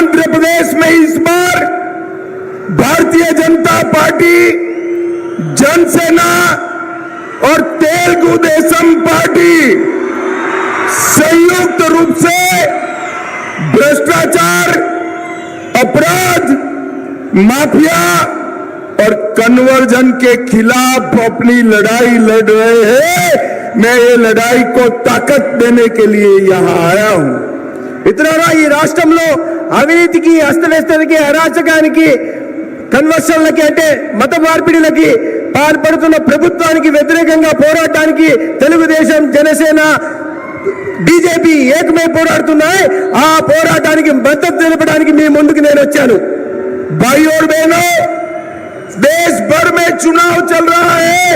आंध्र प्रदेश में इस बार भारतीय जनता पार्टी, जनसेना और तेलुगु देशम पार्टी संयुक्त रूप से भ्रष्टाचार, अपराध, माफिया और कन्वर्जन के खिलाफ अपनी लड़ाई लड़ रहे हैं। मैं ये लड़ाई को ताकत देने के लिए यहाँ आया हूँ। మిత్రులారా ఈ రాష్ట్రంలో అవినీతికి అస్తవ్యస్తలకి అరాచకానికి కన్వర్షన్లకి అంటే మత మార్పిడిలకి పాల్పడుతున్న ప్రభుత్వానికి వ్యతిరేకంగా పోరాటానికి తెలుగుదేశం జనసేన బీజేపీ ఏకమై పోరాడుతున్నాయి ఆ పోరాటానికి మద్దతు తెలపడానికి మీ ముందుకు నేను వచ్చాను भाई और बहनों देश भर में चुनाव चल रहा है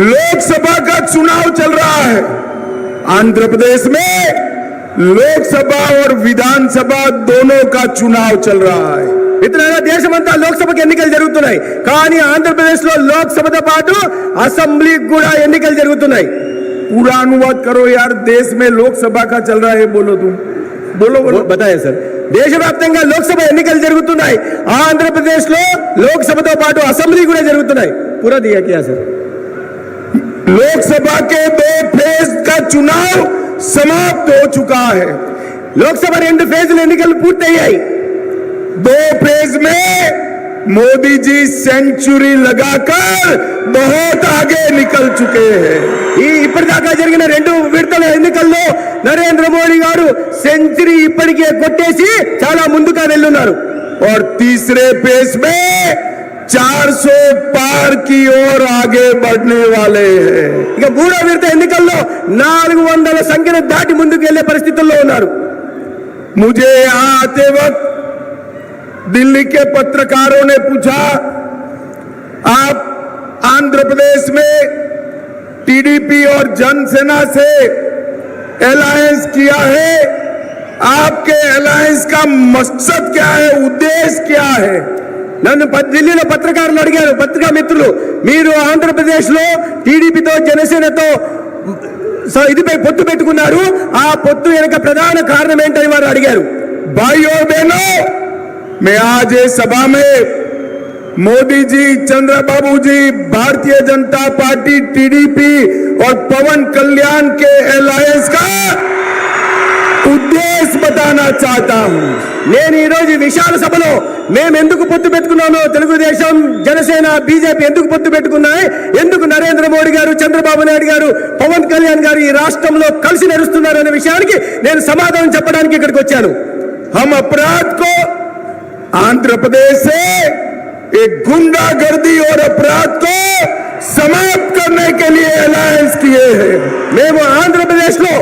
लोकसभा का चुनाव चल रहा है आंध्र प्रदेश में लोकसभा और विधानसभा दोनों का चुनाव चल रहा है మిత్రులారా దేశమంతా లోక్సభకి ఎన్నికలు జరుగుతున్నాయి కానీ ఆంధ్రప్రదేశ్ లో లోక్సభతో పాటు అసెంబ్లీకి కూడా ఎన్నికలు జరుగుతున్నాయి पूरा अनुवाद करो यार देश में लोकसभा का चल रहा है बोलो तुम बोलो बोलो బతాయే సార్ దేశవ్యాప్తంగా లోక్సభ ఎన్నికలు జరుగుతున్నాయి ఆంధ్రప్రదేశ్ లో లోక్సభతో పాటు అసెంబ్లీ కూడా జరుగుతున్నాయి పూరా దియా కియా సార్ लोकसभा के दो फेज का चुनाव समाप्त हो चुका है లోక్సభ రెండు ఫేజులు ఎన్నికలు పూర్తయ్యాయి दो फेज में मोदी जी सेंचुरी लगाकर बहुत आगे निकल चुके हैं ఈ ఇప్పటిదాకా జరిగిన రెండు విడతల ఎన్నికల్లో నరేంద్ర మోడీ గారు సెంచరీ ఇప్పటికే కొట్టేసి చాలా ముందుగా వెళ్ళున్నారు और तीसरे फेज में 400 पार की ओर आगे बढ़ने वाले हैं ఇక మూడో విడత ఎన్నికల్లో నాలుగు వందల సంఖ్యను దాటి ముందుకు వెళ్లే పరిస్థితుల్లో ఉన్నారు मुझे यहाँ आते वक्त दिल्ली के पत्रकारों ने पूछा आप आंध्र प्रदेश में टीडीपी और जनसेना से अलायंस किया है आपके अलायंस का मकसद क्या है उद्देश्य क्या है నన్ను ప- ఢిల్లీలో పత్రికారులు అడిగారు పత్రికా మిత్రులు మీరు ఆంధ్రప్రదేశ్ లో టీడీపీతో జనసేనతో స- ఇదిపై పొత్తు పెట్టుకున్నారు ఆ పొత్తు వెనుక ప్రధాన కారణం ఏంటని వారు అడిగారు भाई और बहनों मैं आज इस सभा में मोदी जी चंद्रबाबू जी भारतीय जनता पार्टी टीडीपी और पवन कल्याण के अलायंस का उद्देश्य बताना चाहता हूं నేను ఈ రోజు ఈ విశాల సభలో మేము ఎందుకు పొత్తు పెట్టుకున్నామో తెలుగుదేశం జనసేన బీజేపీ ఎందుకు పొత్తు పెట్టుకున్నాయి ఎందుకు నరేంద్ర మోడీ గారు చంద్రబాబు నాయుడు గారు పవన్ కళ్యాణ్ గారు ఈ రాష్ట్రంలో కలిసి నడుస్తున్నారు అనే విషయానికి నేను సమాధానం చెప్పడానికి ఇక్కడికి వచ్చాను हम अपराध को आंध्र प्रदेश से एक गुंडागर्दी और अपराध को సమాప్త్ కర్నే అలయన్స్ మేము ఆంధ్రప్రదేశ్లో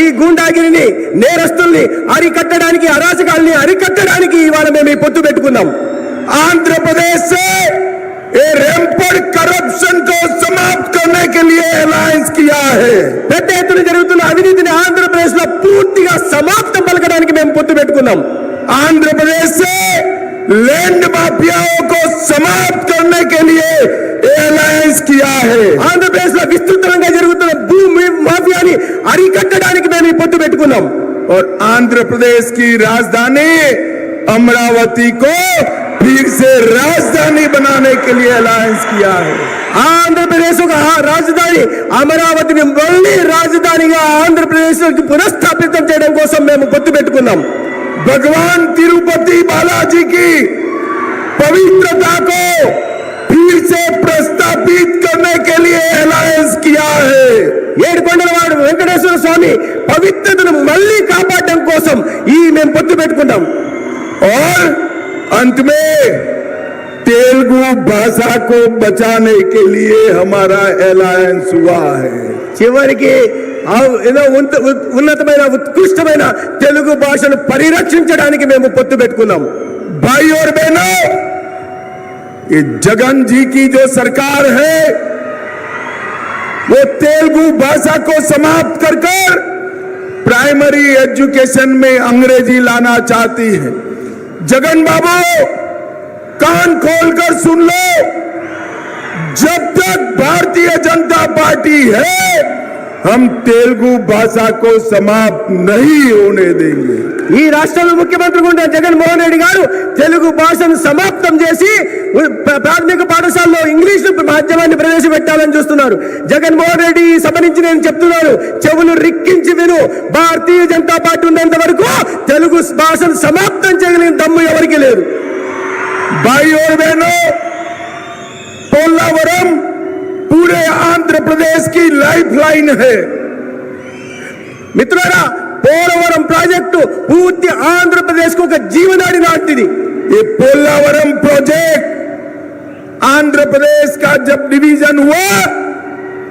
ఈ గూండాగిరిని నేరస్తుల్ని అరికట్టడానికి అరాచకాల్ని అరికట్టడానికి ఇవాళ మేము ఈ పొత్తు పెట్టుకున్నాం. ఆంధ్రప్రదేశ్ ఏ రెంపడ్ కరప్షన్ కో సమాప్త్ కర్నే కే పెద్ద ఎత్తున జరుగుతున్న అవినీతిని ఆంధ్రప్రదేశ్లో పూర్తిగా సమాప్తం పలకడానికి మేము పొత్తు పెట్టుకున్నాం. ఆంధ్రప్రదేశ్ लैंड माफियाओं को समाप्त करने के लिए ये अलायंस किया है ఆంధ్రప్రదేశ్ లో విస్తృతంగా జరుగుతున్న భూమి మాఫియాని అరికట్టడానికి మేము ఈ పొత్తు పెట్టుకున్నాం और आंध्र प्रदेश की राजधानी अमरावती को फिर से राजधानी बनाने के लिए अलायंस किया है ఆంధ్రప్రదేశ్ ఒక రాజధాని అమరావతిని మళ్ళీ రాజధానిగా ఆంధ్రప్రదేశ్ పునఃస్థాపితం చేయడం కోసం మేము పొత్తు పెట్టుకున్నాం भगवान तिरुपति बालाजी की पवित्रता को फिर से प्रस्तापित करने के लिए अलायंस किया है ఏడు కొండల వాడు వెంకటేశ్వర స్వామి పవిత్రతను మళ్ళీ కాపాడడం కోసం ఈ మేము పొత్తు పెట్టుకున్నాం और अंत में तेलुगु भाषा को बचाने के लिए हमारा अलायंस हुआ है చివరికి ఆ ఏదో ఉంత- ఉ- ఉన్నతమైన ఉత్కృష్టమైన తెలుగు భాషను పరిరక్షించడానికి మేము పొత్తు పెట్టుకున్నాం भाई और बहनों ये जगन जी की जो सरकार है वो तेलुगु भाषा को समाप्त कर कर प्राइमरी एजुकेशन में अंग्रेजी लाना चाहती है जगन बाबू कान खोलकर सुन लो जब तक भारतीय जनता पार्टी है हम तेलुगु भाषा को समाप्त नहीं होने देंगे ఈ రాష్ట్రంలో ముఖ్యమంత్రిగా ఉన్న జగన్మోహన్ రెడ్డి గారు తెలుగు భాషను సమాప్తం చేసి ఉ- ప్ర- ప్రాథమిక పాఠశాలలో ఇంగ్లీష్ మాధ్యమాన్ని ప్రవేశపెట్టాలని చూస్తున్నారు జగన్మోహన్ రెడ్డి ఈ సభ నుంచి నేను చెప్తున్నాను చెవులు రిక్కించి విను భారతీయ జనతా పార్టీ ఉన్నంత వరకు తెలుగు భాషను సమాప్తం చేయగలిగిన దమ్ము ఎవరికి లేదు भाई और बहनों पोलावरम पूरे आंध्र प्रदेश की लाइफलाइन है మిత్రులారా పోలవరం ప్రాజెక్టు పూర్తి ఆంధ్రప్రదేశ్ కు ఒక జీవనాడి లాంటిది ये पोलावरम प्रोजेक्ट आंध्र प्रदेश का जब डिवीजन हुआ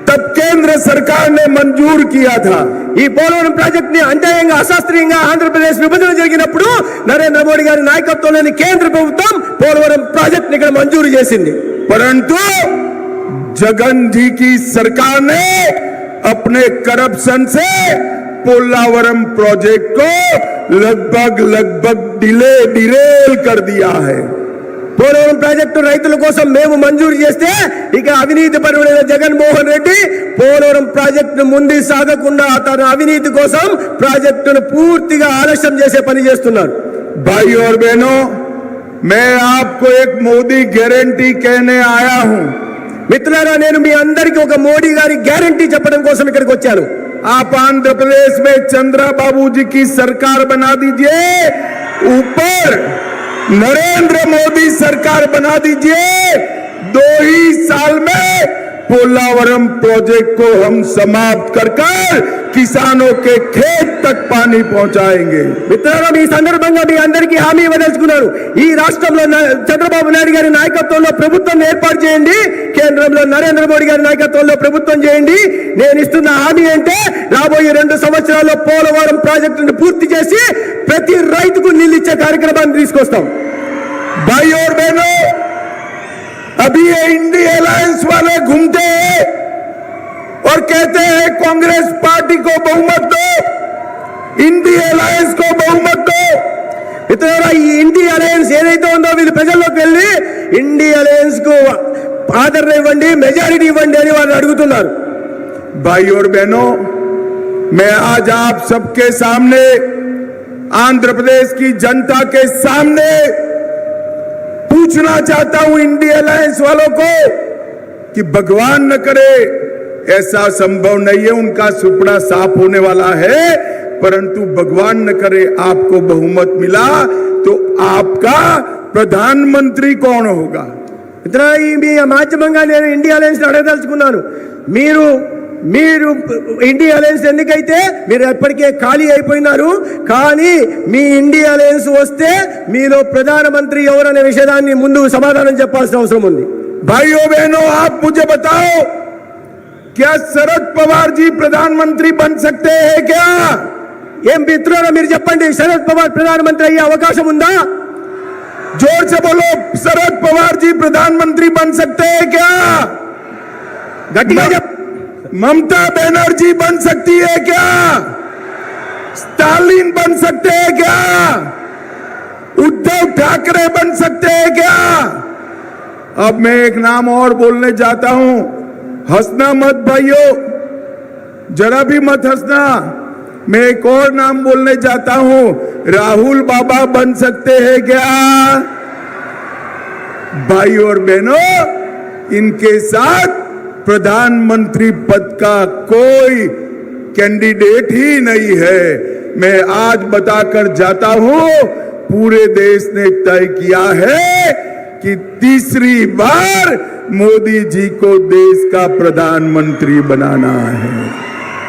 तब केंद्र सरकार ने मंजूर किया था ఈ పోలవరం ప్రాజెక్ట్ ని అన్యాయంగా అశాస్త్రీయంగా ఆంధ్రప్రదేశ్ విభజన జరిగినప్పుడు నరేంద్ర మోడీ గారి నాయకత్వంలోని కేంద్ర ప్రభుత్వం పోలవరం ప్రాజెక్ట్ ని ఇక్కడ మంజూరు చేసింది परंतु जगन जी की सरकार ने अपने करप्शन से पोलावरम प्रोजेक्ट को लगभग लगभग डिले डिरेल कर दिया है పోలవరం ప్రాజెక్టు రైతుల కోసం మేము మంజూరు చేస్తే ఇక అవినీతి పరుడైన జగన్మోహన్ రెడ్డి పోలవరం ప్రాజెక్టును ముందు సాగకుండా తన అవినీతి కోసం ప్రాజెక్టును పూర్తిగా ఆలస్యం చేసే పని చేస్తున్నారు भाई और बहनों मैं आपको एक मोदी गारंटी कहने आया हूं మిత్రులారా నేను మీ అందరికీ ఒక మోడీ గారి గ్యారంటీ చెప్పడం కోసం ఇక్కడికి వచ్చాను आप आंध्र प्रदेश में चंद्रा बाबू जी की सरकार बना दीजिए ऊपर नरेंद्र मोदी सरकार बना दीजिए दो ही साल में पोलावरम प्रोजेक्ट को हम समाप्त कर कर किसानों के खेत तक पानी पहुंचाएंगे మిత్రులారా ఈ సందర్భంగా మీ అందరికీ హామీ ఇవ్వదలుచుకున్నారు ఈ రాష్ట్రంలో న- చంద్రబాబు నాయుడు గారి నాయకత్వంలో ప్రభుత్వం ఏర్పాటు చేయండి కేంద్రంలో నరేంద్ర మోడీ గారి నాయకత్వంలో ప్రభుత్వం చేయండి నేను ఇస్తున్న హామీ అంటే రాబోయే రెండు సంవత్సరాల్లో పోలవరం ప్రాజెక్టును పూర్తి చేసి ప్రతి రైతుకు నీళ్ళు ఇచ్చే కార్యక్రమాన్ని తీసుకొస్తాం भाई और बहनों अभी ये इंडी अलायंस वाले घूमते हैं और कहते हैं कांग्रेस पार्टी को बहुमत दो इंडी अलायंस को बहुमत दो మిత్రులారా ఈ ఇండి అలయన్స్ ఏదైతే ఉందో వీళ్ళు ప్రజల్లోకి వెళ్ళి ఇండి అలయన్స్ కు ఆదరణ ఇవ్వండి మెజారిటీ ఇవ్వండి అని వాళ్ళు అడుగుతున్నారు भाई और बहनों मैं आज आप सबके सामने आंध्र प्रदेश की जनता के सामने पूछना चाहता हूं इंडिया अलायंस वालों को कि भगवान न करे ऐसा संभव नहीं है उनका सुपड़ा साफ होने वाला है परंतु भगवान न करे आपको बहुमत मिला तो आपका प्रधानमंत्री कौन होगा ఇతర ఈ మీ మాధ్యమంగా నేను ఇండియా అలయన్స్ అడగదలుచుకున్నాను మీరు మీరు ఇండియా అలయన్స్ ఎందుకైతే మీరు ఎప్పటికే ఖాళీ అయిపోయినారు కానీ మీ ఇండియా అలయన్స్ వస్తే మీలో ప్రధానమంత్రి ఎవరనే విషయాన్ని ముందు సమాధానం చెప్పాల్సిన అవసరం ఉంది भाइयों बहनों आप मुझे बताओ क्या शरद पवार जी प्रधानमंत्री बन सकते हैं क्या ఏం మిత్రులారా మీరు చెప్పండి శరద్ పవార్ ప్రధానమంత్రి అయ్యే అవకాశం ఉందా जोर से बोलो शरद पवार जी प्रधानमंत्री बन सकते हैं क्या గట్టిగా చెప్ ममता बनर्जी बन सकती है क्या? स्टालिन बन सकते हैं क्या? उद्धव ठाकरे बन सकते हैं क्या? अब मैं एक नाम और बोलने जाता हूँ। हंसना मत भाइयों। जरा भी मत हंसना। मैं एक और नाम बोलने जाता हूँ। राहुल बाबा बन सकते हैं क्या? भाई और बहनों, इनके साथ प्रधानमंत्री पद का कोई कैंडिडेट ही नहीं है। मैं आज बताकर जाता हूँ, पूरे देश ने तय किया है कि तीसरी बार मोदी जी को देश का प्रधानमंत्री बनाना है।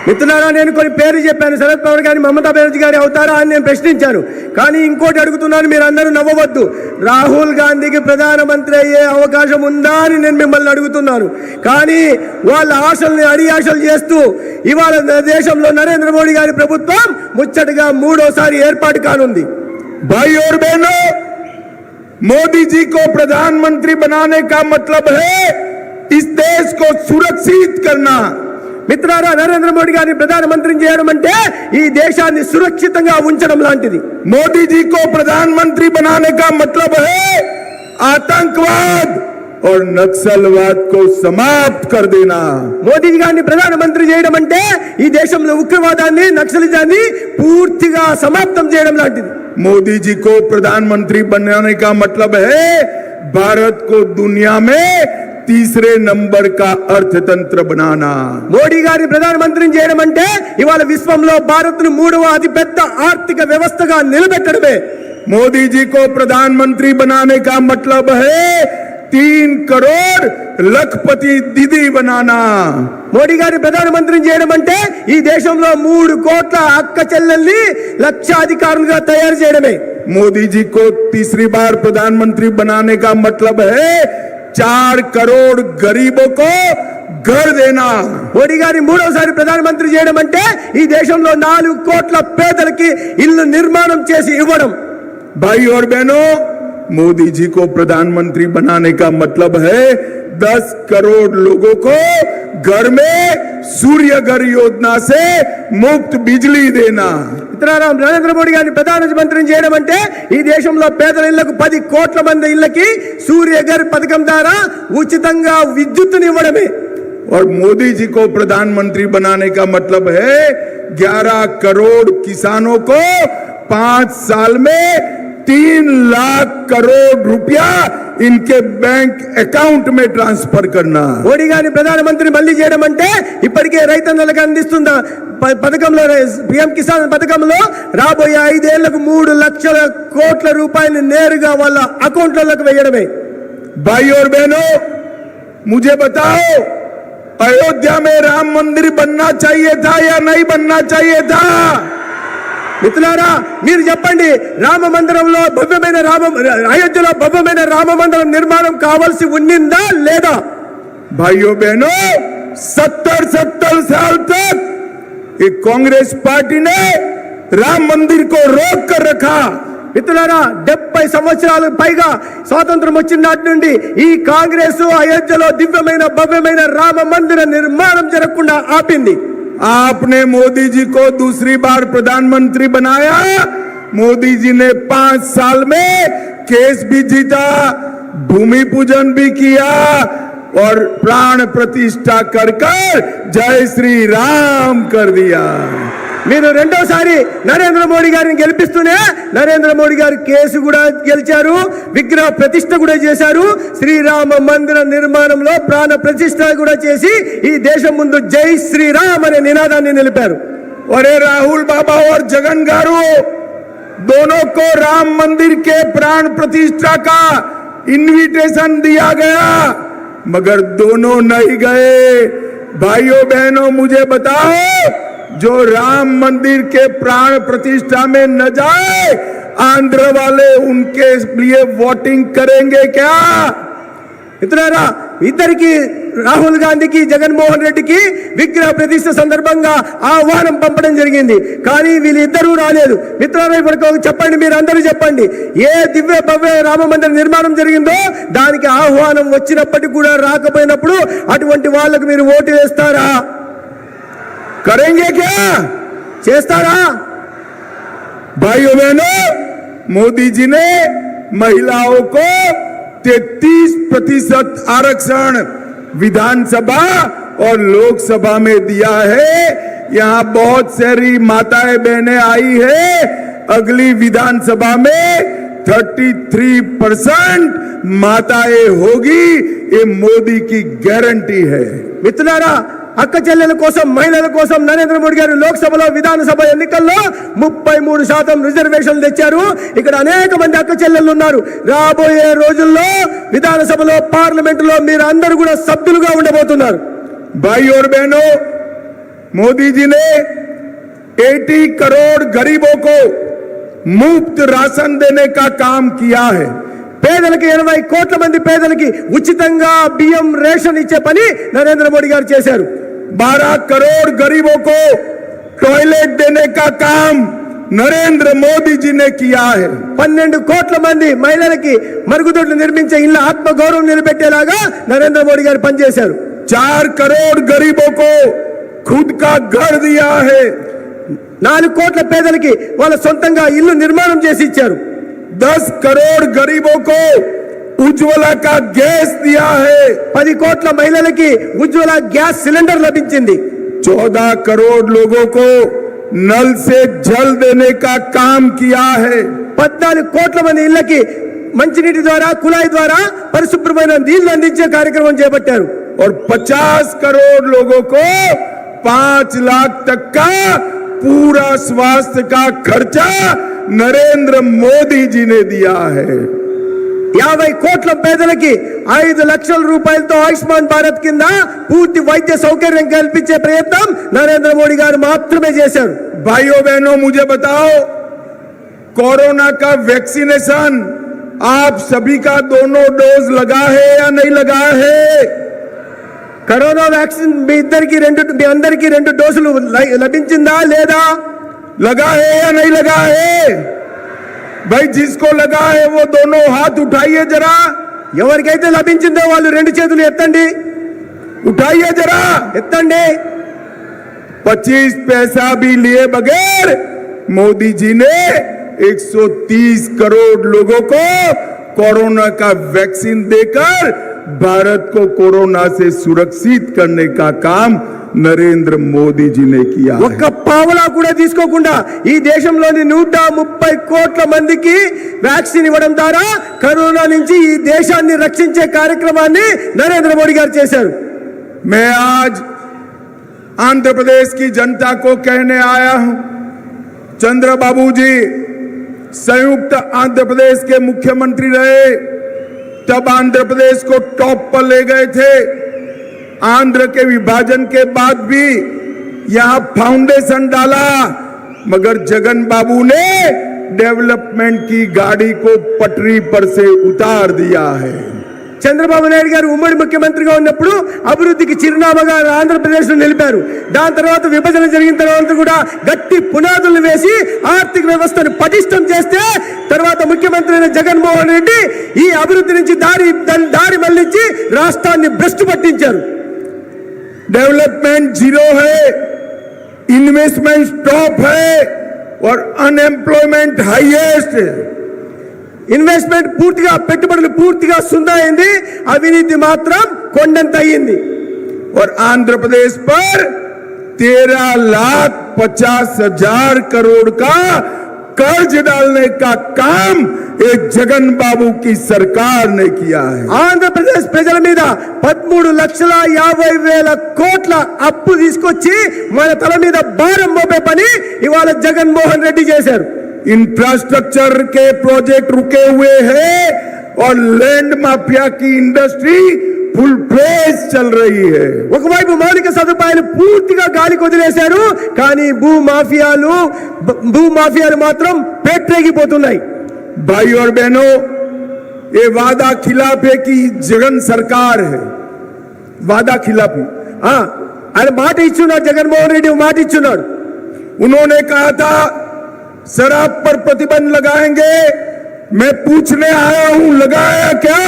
మిత్రులారా నేను కొన్ని పేర్లు చెప్పాను శరద్ పవార్ గారి మమతా బెనర్జీ గారి అవుతారా అని నేను ప్రశ్నించాను కానీ ఇంకోటి అడుగుతున్నాను మీరు అందరూ నవ్వవద్దు రాహుల్ గాంధీకి ప్రధానమంత్రి అయ్యే అవకాశం ఉందా అని నేను మిమ్మల్ని అడుగుతున్నాను కానీ వాళ్ళ ఆశల్ని అడియాశలు చేస్తూ ఇవాళ దేశంలో నరేంద్ర మోడీ గారి ప్రభుత్వం ముచ్చటగా మూడోసారి ఏర్పాటు కానుంది भाई और बहनों मोदी जी को प्रधानमंत्री बनाने का मतलब है इस देश को सुरक्षित करना మిత్రులారా నరేంద్ర మోడీ గారిని ప్రధానమంత్రిని చేయడం అంటే ఈ దేశాన్ని సురక్షితంగా ఉంచడం లాంటిది मोदी जी को प्रधानमंत्री बनाने का मतलब है आतंकवाद और नक्सलवाद को समाप्त कर देना మోదీ గారిని ప్రధానమంత్రి చేయడం అంటే ఈ దేశంలో ఉగ్రవాదాన్ని నక్సలిజాన్ని పూర్తిగా సమాప్తం చేయడం లాంటిది मोदी जी को प्रधानमंत्री बनाने का मतलब है भारत को दुनिया తీసరే నంబర్ కా అర్థతంత్ర బనానా మోడీ గారి ప్రధానమంత్రిని చేయడం అంటే ఇవాళ విశ్వంలో భారత్ను మూడవ అతిపెద్ద ఆర్థిక వ్యవస్థగా నిలబెట్టడమే. మోదీజీ కో ప్రధానమంత్రి బనానే కా మతలబ్ హై తీన్ కరోడ్ లఖపతి దిది బనానా। మోడీ గారి ప్రధానమంత్రిని చేయడం అంటే ఈ దేశంలో మూడు కోట్ల అక్క చెల్లెల్ని లక్షాధికారులుగా తయారు చేయడమే. మోదీజీ కో తీసరి బార్ ప్రధానమంత్రి బనానే కా మతలబ్ హై चार करोड़ गरीबों को घर देना మోడీ గారిని మూడోసారి ప్రధానమంత్రి చేయడం అంటే ఈ దేశంలో నాలుగు కోట్ల పేదలకి ఇల్లు నిర్మాణం చేసి ఇవ్వడం भाई और बहनों मोदी जी को प्रधानमंत्री बनाने का मतलब है दस करोड़ लोगों को घर में सूर्य घर योजना से मुफ्त बिजली देना ఇతర నరేంద్ర మోడీ గారిని ప్రధానమంత్రిని చేయడం అంటే ఈ దేశంలో పేదల ఇళ్లకు పది కోట్ల మంది ఇళ్లకి సూర్యగర్ పథకం ద్వారా ఉచితంగా విద్యుత్తుని ఇవ్వడమే और मोदी जी को प्रधानमंत्री बनाने का मतलब है 11 करोड़ किसानों को पांच साल में तीन लाख करोड़ रुपया इनके बैंक अकाउंट में ट्रांसफर करना మోడీ గారిని ప్రధానమంత్రి మళ్ళీ చేయడం అంటే ఇప్పటికే రైతన్నలకు అందిస్తున్న ప- పథకంలో పిఎం కిసాన్ పథకంలో రాబోయే ఐదేళ్లకు మూడు లక్షల కోట్ల రూపాయలు నేరుగా వాళ్ళ అకౌంట్లకు వేయడమే भाई और बहनों मुझे बताओ अयोध्या में राम मंदिर बनना चाहिए था या नहीं बनना चाहिए था మిత్రులారా మీరు చెప్పండి రామ మందిరంలో భవ్యమైన రామ అయోధ్యలో భవ్యమైన రామ మందిరం నిర్మాణం కావాల్సి ఉన్నిందా లేదా भाइयों बहनों सत्तर सत्तर साल तक ये कांग्रेस पार्टी ने राम मंदिर को रोक कर रखा మిత్రులారా డెబ్బై సంవత్సరాలకు పైగా స్వాతంత్రం వచ్చిన నాటి నుండి ఈ కాంగ్రెస్ అయోధ్యలో దివ్యమైన భవ్యమైన రామ మందిర నిర్మాణం జరగకుండా ఆపింది आपने मोदी जी को दूसरी बार प्रधानमंत्री बनाया। मोदी जी ने पाँच साल में केस भी जीता, भूमि पूजन भी किया और प्राण प्रतिष्ठा कर कर जय श्री राम कर दिया। మీరు రెండోసారి నరేంద్ర మోడీ గారిని గెలిపిస్తూనే నరేంద్ర మోడీ గారు కేసు కూడా గెలిచారు విగ్రహ ప్రతిష్ట కూడా చేశారు శ్రీరామ మందిర నిర్మాణంలో ప్రాణ ప్రతిష్ట కూడా చేసి ఈ దేశం ముందు జై శ్రీరామ్ అనే నినాదాన్ని నిలిపారు अरे राहुल बाबा और जगन गारू दोनों को राम मंदिर के प्राण प्रतिष्ठा का इनविटेशन दिया गया मगर दोनों नहीं गए भाइयों बहनों मुझे बताओ जो राम मंदिर के प्राण प्रतिष्ठा में न जाए आंध्र वाले उनके लिए वोटिंग करेंगे क्या మిత్రులారా ఇద్దరికి రాహుల్ గాంధీకి జగన్మోహన్ రెడ్డికి విగ్రహ ప్రతిష్ట సందర్భంగా ఆహ్వానం పంపడం జరిగింది కానీ వీళ్ళిద్దరూ రాలేదు మిత్రులారా ఇప్పుడు ఒక చెప్పండి మీరు అందరూ చెప్పండి ఏ దివ్య భవ్య రామ మందిర నిర్మాణం జరిగిందో దానికి ఆహ్వానం వచ్చినప్పటికీ కూడా రాకపోయినప్పుడు అటువంటి వాళ్ళకు మీరు ఓటు వేస్తారా करेंगे क्या? चेस्ता रहा। भाइयों बहनों, मोदी जी ने महिलाओं को 33 प्रतिशत आरक्षण विधानसभा और लोकसभा में दिया है। यहाँ बहुत सारी माताएँ बहनें आई है। अगली विधानसभा में 33 परसेंट माताएँ होगी। ये मोदी की गारंटी है। इतना ना అక్క చెల్లెల కోసం మహిళల కోసం నరేంద్ర మోడీ గారు లోక్సభలో విధానసభ ఎన్నికల్లో ముప్పై మూడు శాతం రిజర్వేషన్లు తెచ్చారు ఇక్కడ అనేక మంది అక్క చెల్లెళ్ళు ఉన్నారు రాబోయే రోజుల్లో విధానసభలో పార్లమెంటులో మీరు అందరూ కూడా సభ్యులుగా ఉండబోతున్నారు भाई और बहनों मोदी जी ने 80 करोड़ गरीबों को मुफ्त राशन देने का काम किया है పేదలకి ఇరవై కోట్ల మంది పేదలకి ఉచితంగా బియ్యం రేషన్ ఇచ్చే పని నరేంద్ర మోడీ గారు చేశారు 12 करोड़ गरीबों को टॉयलेट देने का काम नरेंद्र मोदी जी ने किया है పన్నెండు కోట్ల మంది మహిళలకి మరుగుదొడ్లు నిర్మించే ఇళ్ళ ఆత్మ గౌరవం నిలబెట్టేలాగా నరేంద్ర మోడీ గారు పనిచేశారు चार करोड़ गरीबों को खुद का घर दिया है నాలుగు కోట్ల పేదలకి వాళ్ళ సొంతంగా ఇల్లు నిర్మాణం చేసి ఇచ్చారు दस करोड़ गरीबों को उज्ज्वला का गैस दिया है పది కోట్ల మహిళలకి ఉజ్వల గ్యాస్ సిలిండర్ లభించింది चौदह करोड़ लोगों को नल से जल देने का काम किया है పద్నాలుగు కోట్ల మంది ఇళ్లకి మంచినీటి ద్వారా కుళాయి ద్వారా పరిశుభ్రమైన నీళ్లు అందించే కార్యక్రమం చేపట్టారు और 50 करोड़ लोगों को पांच लाख तक का पूरा स्वास्थ्य का खर्चा नरेंद्र मोदी जी ने दिया है యాభై కోట్ల పేదలకి ఐదు లక్షల రూపాయలతో ఆయుష్మాన్ భారత్ కింద పూర్తి వైద్య సౌకర్యం కల్పించే ప్రయత్నం నరేంద్ర మోడీ గారు మాత్రమే చేశారు भाइयों बहनों मुझे बताओ कोरोना का वैक्सीनेशन आप सभी का दोनों डोज लगा है या नहीं लगा है కరోనా వ్యాక్సిన్ మీ ఇద్దరికి రెండు మీ అందరికి రెండు డోసులు లై- లభించిందా లేదా लगा है या नहीं लगा है भाई जिसको लगा है वो दोनों हाथ उठाइए जरा ఎవరికైతే లభించిందో వాళ్ళు రెండు చేతులు ఎత్తండి उठाइए जरा ఎత్తండి पच्चीस पैसा भी लिए बगैर मोदी जी ने 130 करोड़ लोगों को कोरोना का वैक्सीन देकर भारत को कोरोना से सुरक्षित करने का काम नरेंद्र मोदी जी ने किया है। ఒక్క పావలా కూడా తీసుకోకుండా ఈ దేశంలోని నూట ముప్పై కోట్ల మందికి వ్యాక్సిన్ ఇవ్వడం ద్వారా కరోనా నుంచి ఈ దేశాన్ని రక్షించే కార్యక్రమాన్ని నరేంద్ర మోడీ గారు చేశారు मैं आज आंध्र प्रदेश की जनता को कहने आया हूं चंद्र बाबू जी संयुक्त आंध्र प्रदेश के मुख्यमंत्री रहे तब आंध्र प्रदेश को टॉप पर ले गए थे। आंध्र के विभाजन के बाद भी यहाँ फाउंडेशन डाला, मगर जगन बाबू ने डेवलपमेंट की गाड़ी को पटरी पर से उतार दिया है। చంద్రబాబు నాయుడు గారు ఉమ్మడి ముఖ్యమంత్రిగా ఉన్నప్పుడు అభివృద్ధికి చిరునామాగా ఆంధ్రప్రదేశ్ నిలిపారు దాని తర్వాత విభజన జరిగిన తర్వాత కూడా గట్టి పునాదులు వేసి ఆర్థిక వ్యవస్థను పటిష్టం చేస్తే తర్వాత ముఖ్యమంత్రి అయిన జగన్మోహన్ రెడ్డి ఈ అభివృద్ధి నుంచి దారి దాన్ని దారి మళ్లించి రాష్ట్రాన్ని భ్రష్టు పట్టించారు डेवलपमेंट जीरो है इन्वेस्टमेंट टॉप है और अनएम्प्लॉयमेंट हाईएस्ट है ఇన్వెస్ట్మెంట్ పూర్తిగా పెట్టుబడులు పూర్తిగా సున్నా అయింది అవినీతి మాత్రం కొండంత అయ్యింది और आंध्र प्रदेश पर तेरह लाख पचास हजार करोड़ का कर्ज डालने का काम एक जगन बाबू की सरकार ने किया है ఆంధ్రప్రదేశ్ ప్రజల మీద పదమూడు లక్షల యాభై వేల కోట్ల అప్పు తీసుకొచ్చి మన తల మీద భారం మోపే పని ఇవాళ జగన్మోహన్ రెడ్డి చేశారు इंफ्रास्ट्रक्चर के प्रोजेक्ट रुके हुए हैं और लैंड माफिया की इंडस्ट्री फुल फ्लेज चल रही है ఒకవైపు మౌలిక సదుపాయాలు పూర్తిగా గాలికి వదిలేశారు కానీ భూ మాఫియాలు బ- భూ మాఫియాలు మాత్రం పేట్రేగిపోతున్నాయి भाई और बहनों ये वादा खिलाफ है कि जगन सरकार है वादा खिलाफी ఆ, ఆయన మాట ఇచ్చున్నాడు జగన్మోహన్ రెడ్డి మాట ఇచ్చున్నాడు उन्होंने कहा था शराब पर प्रतिबंध लगाएंगे मैं पूछने आया हूं लगाया क्या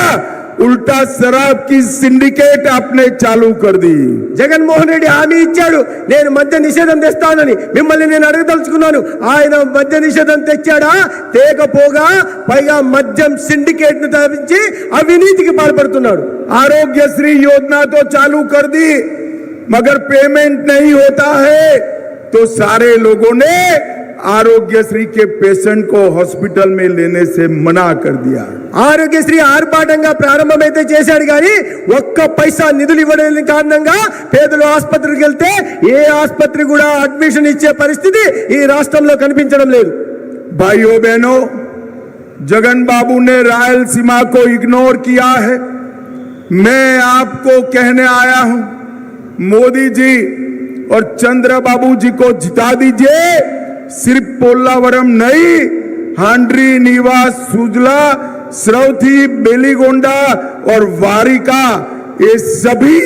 उल्टा शराब की सिंडिकेट आपने चालू कर दी జగన్మోహన్ రెడ్డి హామీ ఇచ్చాడు నేను మద్య నిషేధం తెస్తానని మిమ్మల్ని నేను అడగదలుచుకున్నాను ఆయన మద్య నిషేధం తెచ్చాడా తేకపోగా పైగా మద్యం సిండికేట్ ను తప్పించి అవినీతికి పాల్పడుతున్నాడు आरोग्य श्री योजना तो चालू कर दी मगर पेमेंट नहीं होता है तो सारे लोगों ने आरोग्य श्री के पेशेंट को हॉस्पिटल में लेने से मना कर दिया ఆరోగ్యశ్రీ ఆర్భాటంగా ప్రారంభమైతే చేశాడు కానీ ఒక్క పైసా నిధులు ఇవ్వలేని కారణంగా పేదలు ఆసుపత్రికి వెళ్తే ఏ ఆసుపత్రి కూడా అడ్మిషన్ ఇచ్చే పరిస్థితి ఈ రాష్ట్రంలో కనిపించడం లేదు भाइयों बहनों जगन बाबू ने रायलसीमा को इग्नोर किया है मैं आपको कहने आया हूं मोदी जी और चंद्र बाबू जी को जिता दीजिए सिर्फ़ पोलावरम नहीं, हांड्री, निवास, सुजला, श्रौथी, बेलीगोंडा और वारिका, ये सभी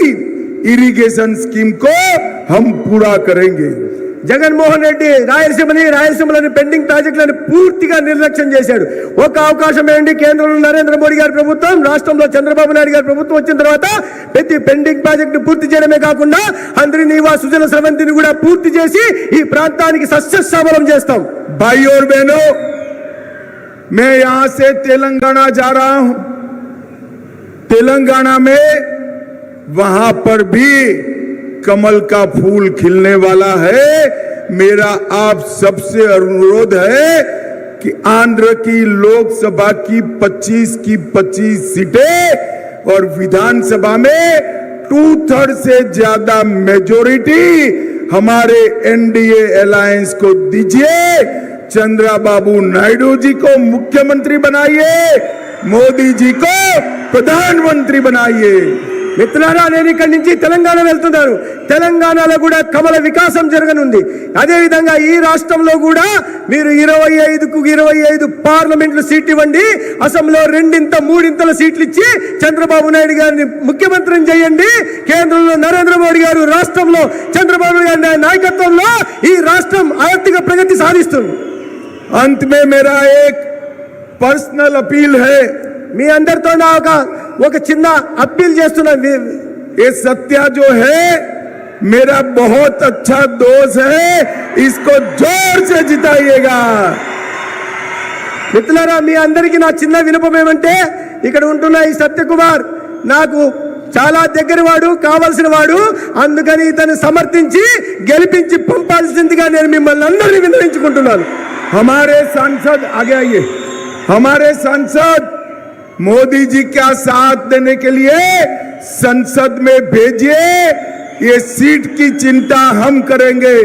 इरिगेशन स्कीम को हम पूरा करेंगे। జగన్మోహన్ రెడ్డి రాయలసీమని రాయలసీమలోని పెండింగ్ ప్రాజెక్టులను పూర్తిగా నిర్లక్ష్యం చేశాడు. ఒక అవకాశం ఏంటి? కేంద్రంలో నరేంద్ర మోడీ గారి ప్రభుత్వం రాష్ట్రంలో చంద్రబాబు నాయుడు గారి ప్రభుత్వం వచ్చిన తర్వాత ప్రతి పెండింగ్ ప్రాజెక్టు పూర్తి చేయడమే కాకుండా అందరి నివా సుజల స్రవంతిని కూడా పూర్తి చేసి ఈ ప్రాంతానికి సస్యశ్యామలం చేస్తాం. బయోర్ బేను మే తెలంగాణ జారా తెలంగాణ మే వహా పర్ భీ. कमल का फूल खिलने वाला है। मेरा आप सबसे अनुरोध है कि आंध्र की लोकसभा की 25 की 25 सीटें और विधानसभा में टू थर्ड से ज़्यादा मेजोरिटी हमारे एनडीए अलायंस को दीजिए। चंद्रा बाबू नायडू जी को मुख्यमंत्री बनाइए। मोदी जी को प्रधानमंत्री बनाइए। మిత్రులారా నేను ఇక్కడి నుంచి తెలంగాణ వెళ్తున్నారు. తెలంగాణలో కూడా కమల వికాసం జరగనుంది. అదేవిధంగా ఈ రాష్ట్రంలో కూడా మీరు ఇరవై ఐదుకు ఇరవై ఐదు పార్లమెంట్లు సీట్లు ఇవ్వండి. అసెంబ్లీలో రెండింత మూడింతల సీట్లు ఇచ్చి చంద్రబాబు నాయుడు గారిని ముఖ్యమంత్రిని చేయండి. కేంద్రంలో నరేంద్ర మోడీ గారు రాష్ట్రంలో చంద్రబాబు గారి నాయకత్వంలో ఈ రాష్ట్రం ఆర్థిక ప్రగతి సాధిస్తుంది. అంతమే మేరా పర్సనల్ అపీల్ హే. మీ అందరితో నా ఒక ఒక చిన్న అప్పీల్ చేస్తున్నాను ये सत्या जो है मेरा बहुत अच्छा दोस्त है इसको जोर से जिताइएगा మిత్రులారా మీ అందరికీ నా చిన్న వినపం ఏమంటే ఇక్కడ ఉంటున్న ఈ సత్యకుమార్ నాకు చాలా దగ్గర వాడు కావలసిన వాడు అందుకని ఇతను సమర్థించి గెలిపించి పంపాల్సిందిగా నేను మిమ్మల్ని అందరినీ విన్నవించుకుంటున్నాను हमारे सांसद आगे आइए हमारे सांसद मोदी जी का साथ देने के लिए संसद में भेजिए ये सीट की चिंता हम करेंगे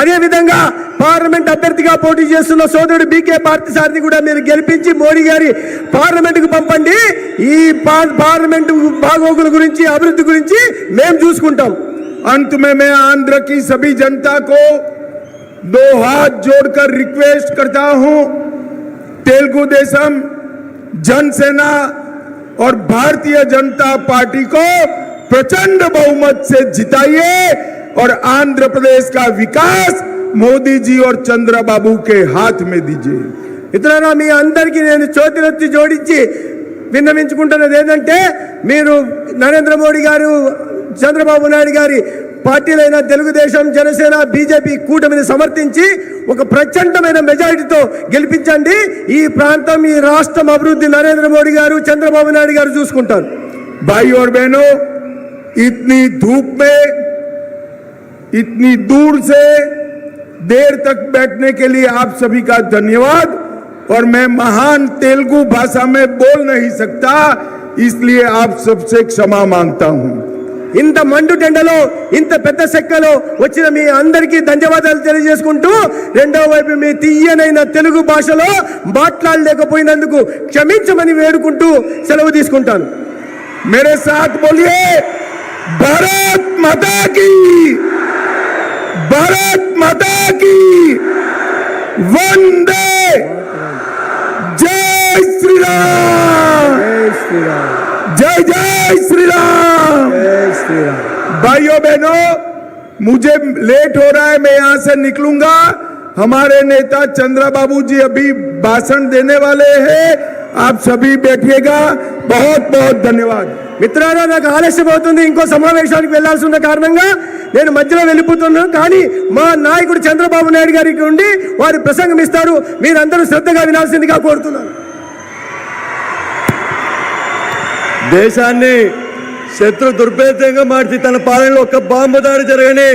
అదే విధంగా పార్లమెంట్ అభ్యర్థిగా పోటీ చేస్తున్న సోదరుడు బీకే పార్థసారథి కూడా మీరు గెలిపించి మోడీ గారి పార్లమెంట్ కు పంపండి ఈ పా- పార్లమెంట్ బాగోగుల గురించి అభివృద్ధి గురించి మేము చూసుకుంటాం अंत में मैं आंध्र की सभी जनता को दो हाथ जोड़कर रिक्वेस्ट करता हूं तेलुगु देशम जनसेना और भारतीय जनता पार्टी को प्रचंड बहुमत से जिताइए और आंध्र प्रदेश का विकास मोदी जी और चंद्रबाबू के हाथ में दीजिए ఇతరుల మీ అందరికీ నేను చేతులెత్తి జోడించి విన్నవించుకుంటున్నది ఏంటంటే మీరు నరేంద్ర మోడీ గారు చంద్రబాబు నాయుడు గారి పార్టీలైన తెలుగుదేశం జనసేన బీజేపీ కూటమిని సమర్థించి ఒక ప్రచండమైన మెజారిటీతో గెలిపించండి ఈ ప్రాంతం ఈ రాష్ట్రం అభివృద్ధి నరేంద్ర మోడీ గారు చంద్రబాబు నాయుడు గారు చూసుకుంటారు भाई और बहनों इतनी धूप में इतनी दूर से देर तक बैठने के लिए आप सभी का धन्यवाद और मैं महान तेलुगु भाषा में बोल नहीं सकता इसलिए आप सबसे क्षमा मांगता हूं ఇంత మండు టెండలో ఇంత పెద్ద సెక్కలో వచ్చిన మీ అందరికీ ధన్యవాదాలు తెలియజేసుకుంటూ రెండవ వైపు మీ తీయనైన తెలుగు భాషలో మాట్లాడలేకపోయినందుకు క్షమించమని వేడుకుంటూ సెలవు తీసుకుంటాను. మేరే సాత్ బోలియే భారత్ మాతా కీ భారత్ మాతా కీ వందే జై శ్రీరామ్ జై శ్రీరామ్ जय श्री राम जय जय श्री राम भाइयों बहनों मुझे लेट हो रहा है मैं यहां से निकलूंगा हमारे नेता चंद्रा बाबू जी अभी भाषण देने वाले हैं आप सभी बैठिएगा बहुत बहुत धन्यवाद మిత్రారా నాకు ఆలస్యం అవుతుంది ఇంకో సమావేశానికి వెళ్లాల్సి ఉన్న కారణంగా నేను మధ్యలో వెళ్ళిపోతున్నాను కానీ మా నాయకుడు చంద్రబాబు నాయుడు గారికి ఉండి వారి ప్రసంగం ఇస్తారు మీరందరూ శ్రద్ధగా వినాల్సిందిగా కోరుతున్నాను దేశాన్ని శత్రు దుర్భేద్యంగా మార్చి తన పాలనలో ఒక బాంబు దాడి జరగని